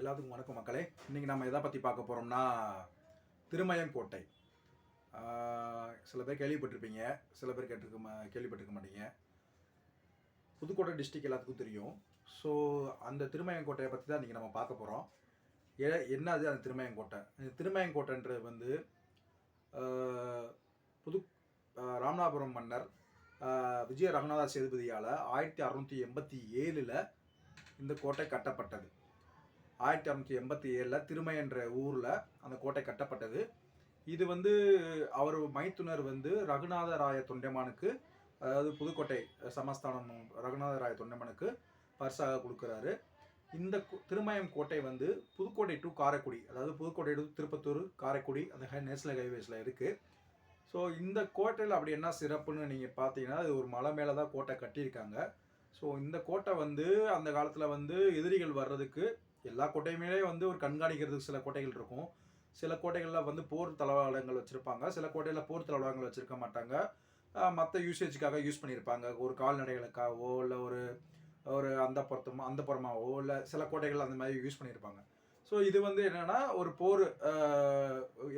எல்லாத்துக்கும் வணக்கம் மக்களே. இன்றைக்கி நம்ம எதை பற்றி பார்க்க போகிறோம்னா திருமயங்கோட்டை. சில பேர் கேள்விப்பட்டிருப்பீங்க. சில பேர் கேட்டிருக்க மா கேள்விப்பட்டிருக்க மாட்டீங்க. புதுக்கோட்டை டிஸ்ட்ரிக்ட் எல்லாத்துக்கும் தெரியும். ஸோ அந்த திருமயங்கோட்டையை பற்றி தான் இன்றைக்கி நம்ம பார்க்க போகிறோம் ஏ என்னது அந்த திருமயங்கோட்டை? இந்த திருமயங்கோட்டைன்றது வந்து புது ராமநாதபுரம் மன்னர் விஜய ரகுநாத சேதுபதியால் ஆயிரத்தி அறநூற்றி எண்பத்தி ஏழில் இந்த கோட்டை கட்டப்பட்டது. ஆயிரத்தி அறநூற்றி எண்பத்தி ஏழில் திருமை என்ற ஊரில் அந்த கோட்டை கட்டப்பட்டது. இது வந்து அவர் மைத்துனர் வந்து ரகுநாத ராய தொண்டைமானுக்கு அதாவது புதுக்கோட்டை சமஸ்தானம் ரகுநாத ராய தொண்டைமானுக்கு பரிசாக கொடுக்குறாரு. இந்த திருமயம் கோட்டை வந்து புதுக்கோட்டை டு காரைக்குடி அதாவது புதுக்கோட்டை டு திருப்பத்தூர் காரைக்குடி அந்த ஹை நேஷனல் ஹைவேஸில் இருக்குது ஸோ இந்த கோட்டையில் அப்படி என்ன சிறப்புன்னு நீங்கள் பார்த்தீங்கன்னா அது ஒரு மலை மேலே தான் கோட்டை கட்டியிருக்காங்க. ஸோ இந்த கோட்டை வந்து அந்த காலத்தில் வந்து எதிரிகள் வர்றதுக்கு எல்லா கோட்டையுமே வந்து ஒரு கண்காணிக்கிறதுக்கு சில கோட்டைகள் இருக்கும். சில கோட்டைகளில் வந்து போர் தளவாடங்கள் வச்சுருப்பாங்க. சில கோட்டையில் போர் தளவாடங்கள் வச்சுருக்க மாட்டாங்க. மற்ற யூசேஜுக்காக யூஸ் பண்ணியிருப்பாங்க. ஒரு கால்நடைகளுக்காகவோ இல்லை ஒரு ஒரு அந்த புறத்தமோ அந்த புறமாவோ இல்லை சில கோட்டைகள் அந்த மாதிரி யூஸ் பண்ணியிருப்பாங்க. ஸோ இது வந்து என்னென்னா ஒரு போர்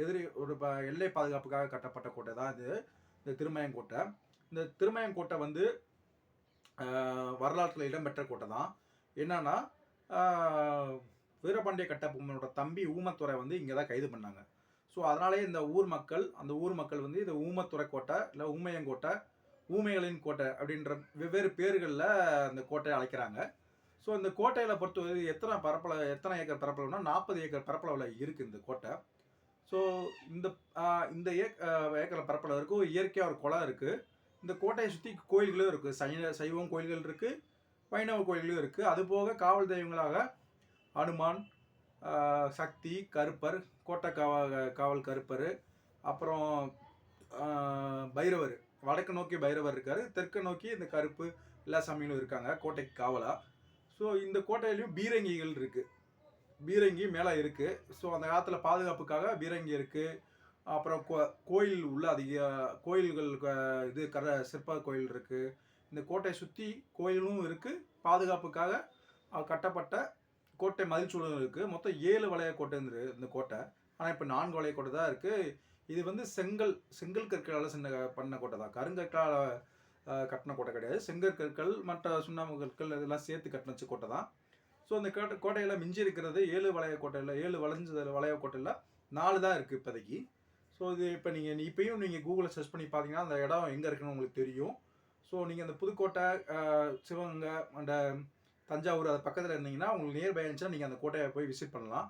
எதிரி ஒரு ப- எல்லை பாதுகாப்புக்காக கட்டப்பட்ட கோட்டை தான் இது. இந்த திருமயங்கோட்டை. இந்த திருமயங்கோட்டை வந்து வரலாற்றில் இடம்பெற்ற கோட்டை தான். என்னென்னா வீரபாண்டிய கட்டபொம்மனோட தம்பி ஊமத்துறை வந்து இங்கே தான் கைது பண்ணாங்க. ஸோ அதனாலே இந்த ஊர் மக்கள் அந்த ஊர் மக்கள் வந்து இந்த ஊமத்துறை கோட்டை இல்லை ஊமையங்கோட்டை ஊமைகளின் கோட்டை அப்படின்ற வெவ்வேறு பேர்களில் அந்த கோட்டையை அழைக்கிறாங்க. ஸோ இந்த கோட்டையில் பொறுத்தவரை எத்தனை பரப்பளவு எத்தனை ஏக்கர் பரப்பளவுனா நாற்பது ஏக்கர் பரப்பளவில் இருக்குது இந்த கோட்டை. ஸோ இந்த இந்த ஏக் ஏக்கர் பரப்பளவு இருக்கும் இயற்கையாக ஒரு குளம் இருக்குது இந்த கோட்டையை சுற்றி கோயில்களும் இருக்குது சைன சைவம் கோயில்கள் இருக்குது வைணவ கோயில்களும் இருக்குது அது போக காவல் தெய்வங்களாக அனுமான் சக்தி கருப்பர் கோட்டை காவல் காவல் கருப்பர் அப்புறம் பைரவர். வடக்கு நோக்கி பைரவர் இருக்கார். தெற்கு நோக்கி இந்த கருப்பு எல்லா சாமிகளும் இருக்காங்க. கோட்டைக்கு காவலா. ஸோ இந்த கோட்டையிலையும் பீரங்கிகள் இருக்குது பீரங்கி மேலே இருக்குது ஸோ அந்த காலத்தில் பாதுகாப்புக்காக பீரங்கி இருக்குது அப்புறம் கோ கோயில் உள்ள அதிக கோயில்கள் இது கர சிற்ப கோயில் இருக்குது இந்த கோட்டையை சுற்றி கோயிலும் இருக்குது பாதுகாப்புக்காக கட்டப்பட்ட கோட்டை மதில்சூழலும் இருக்குது மொத்தம் ஏழு வளைய கோட்டை இந்த இந்த கோட்டை. ஆனால் இப்போ நான்கு வளைய கோட்டை தான் இருக்குது இது வந்து செங்கல் செங்கல் கற்களால் சின்ன பண்ண கோட்டை தான். கருங்கற்களால் கட்டின கோட்டை கிடையாது. செங்கற்கற்கள் மற்ற சுண்ணாம்பு கற்கள் இதெல்லாம் சேர்த்து கட்டின கோட்டை தான். ஸோ இந்த கோட்டை கோட்டையில் மிஞ்சி இருக்கிறது ஏழு வளைய கோட்டையில் ஏழு வளைஞ்சதில் வளைய கோட்டையில் நாலு தான் இருக்குது இப்போதைக்கு. ஸோ இது இப்போ நீங்கள் இப்பயும் நீங்கள் கூகுளில் சர்ச் பண்ணி பார்த்தீங்கன்னா அந்த இடம் எங்கே இருக்குன்னு உங்களுக்கு தெரியும். ஸோ நீங்கள் அந்த புதுக்கோட்டை சிவகங்கை அந்த தஞ்சாவூர் அது பக்கத்தில் இருந்தீங்கன்னா உங்களுக்கு நியர் பை இருந்துச்சுன்னா நீங்கள் அந்த கோட்டையை போய் விசிட் பண்ணலாம்.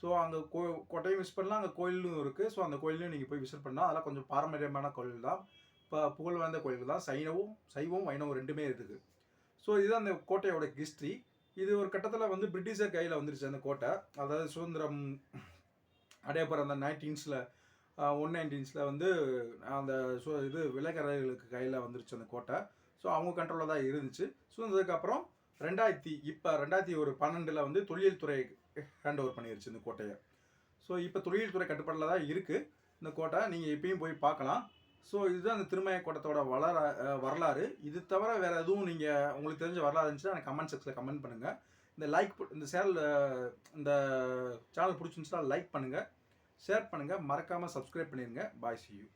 ஸோ அங்கே கோ கோட்டையும் விசிட் பண்ணலாம். அங்கே கோயிலும் இருக்குது ஸோ அந்த கோயிலையும் நீங்கள் போய் விசிட் பண்ணலாம். அதெல்லாம் கொஞ்சம் பாரம்பரியமான கோயில் தான். இப்போ புகழ் வாய்ந்த கோயில் தான். சைனவும் சைவம் வைணவம் ரெண்டுமே இருக்குது. ஸோ இதுதான் அந்த கோட்டையோட ஹிஸ்ட்ரி இது ஒரு கட்டத்தில் வந்து பிரிட்டிஷர் கையில் வந்துருச்சு அந்த கோட்டை. அதாவது சுதந்திரம் அடையப்படுற அந்த நைன்டீன்ஸில் ஒன் நைன்டீன்ஸில் வந்து அந்த ஸோ இது விலைக்கரைகளுக்கு கையில் வந்துருச்சு அந்த கோட்டை. ஸோ அவங்க கண்ட்ரோலில் தான் இருந்துச்சு. ஸோ சுதந்திரத்துக்கப்புறம் ரெண்டாயிரத்தி இப்போ ரெண்டாயிரத்தி ஒரு பன்னெண்டில் வந்து தொழில் துறை ஹேண்ட் ஓவர் பண்ணிருச்சு இந்த கோட்டையை. ஸோ இப்போ தொழில் துறை கட்டுப்பாட்டில் தான் இருக்குது இந்த கோட்டை. நீங்கள் எப்பயும் போய் பார்க்கலாம். ஸோ இதுதான் அந்த திருமய கோட்டத்தோட வளர வரலாறு. இது தவிர வேறு எதுவும் நீங்கள் உங்களுக்கு தெரிஞ்ச வரலாறு இருந்துச்சுன்னா எனக்கு கமெண்ட் செக்ஷனில் கமெண்ட் பண்ணுங்கள் இந்த லைக் இந்த சேனல் இந்த சேனல் பிடிச்சிருந்துச்சுன்னா லைக் பண்ணுங்கள் ஷேர் பண்ணுங்கள் மறக்காமல் சப்ஸ்கிரைப் பண்ணிடுங்க பாய் சி யூ